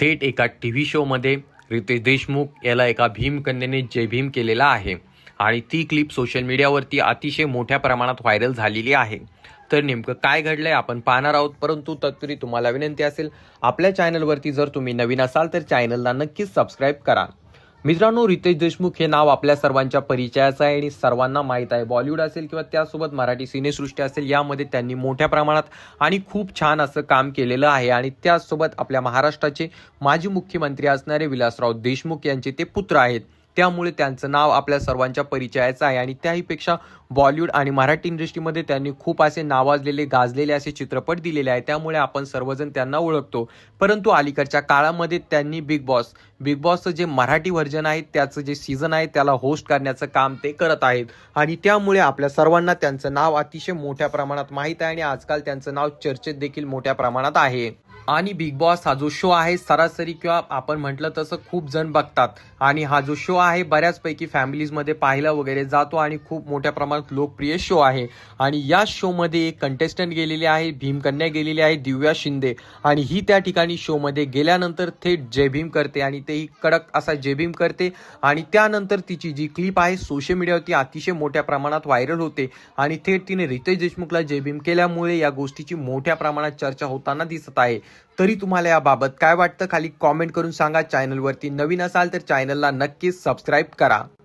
थेट एका T V शोमध्ये रितेश देशमुख याला एका भीमकन्येने जय भीम केलेला आहे. आणि ती क्लिप सोशल मीडियावरती अतिशय मोठ्या प्रमाणात व्हायरल झालेली आहे. तर नेमकं काय घडलंय आपण पाहणार आहोत. परंतु तत्पूर्वी तुम्हाला विनंती असेल आपल्या चॅनलवरती जर तुम्ही नवीन असाल तर चॅनलला नक्कीच सबस्क्राईब करा. मित्रांनो रितेश देशमुख हे नाव आपल्या सर्वांच्या परिचयाचं आहे आणि सर्वांना माहीत आहे. बॉलिवूड असेल किंवा त्यासोबत मराठी सिनेसृष्टी असेल यामध्ये त्यांनी मोठ्या प्रमाणात आणि खूप छान असं काम केलेलं आहे. आणि त्यासोबत आपल्या महाराष्ट्राचे माजी मुख्यमंत्री असणारे विलासराव देशमुख यांचे ते पुत्र आहेत. त्यामुळे त्यांचं नाव आपल्या सर्वांच्या परिचयाचं आहे. आणि त्याहीपेक्षा बॉलिवूड आणि मराठी इंडस्ट्रीमध्ये त्यांनी खूप असे नावाजलेले गाजलेले असे चित्रपट दिलेले आहे त्यामुळे आपण सर्वजण त्यांना ओळखतो. परंतु अलीकडच्या काळामध्ये त्यांनी बिग बॉस बिग बॉसचं जे मराठी व्हर्जन आहे त्याचं जे सीझन आहे त्याला होस्ट करण्याचं काम ते करत आहेत. आणि त्यामुळे आपल्या सर्वांना त्यांचं नाव अतिशय मोठ्या प्रमाणात माहीत आहे. आणि आजकाल त्यांचं नाव चर्चेत देखील मोठ्या प्रमाणात आहे. आणि बिग बॉस हा जो शो आहे सरासरी किंवा आपण म्हटलं तसं खूप जण बघतात. आणि हा जो शो आहे बऱ्याचपैकी फॅमिलीजमध्ये पाहायला वगैरे जातो आणि खूप मोठ्या प्रमाणात लोकप्रिय शो आहे. आणि या शोमध्ये एक कंटेस्टंट गेलेली आहे भीमकन्या गेलेली आहे दिव्या शिंदे. आणि ही त्या ठिकाणी शोमध्ये गेल्यानंतर थेट जय भीम करते आणि तेही कडक असा जय भीम करते. आणि त्यानंतर तिची जी क्लिप आहे सोशल मीडियावरती अतिशय मोठ्या प्रमाणात व्हायरल होते. आणि थेट तिने रितेश देशमुखला जय भीम केल्यामुळे या गोष्टीची मोठ्या प्रमाणात चर्चा होताना दिसत आहे. तरी तुम्हाला याबाबत काय वाटतं? खाली कॉमेंट करून सांगा. चॅनलवरती नवीन असाल तर चॅनलला नक्कीच सबस्क्राईब करा.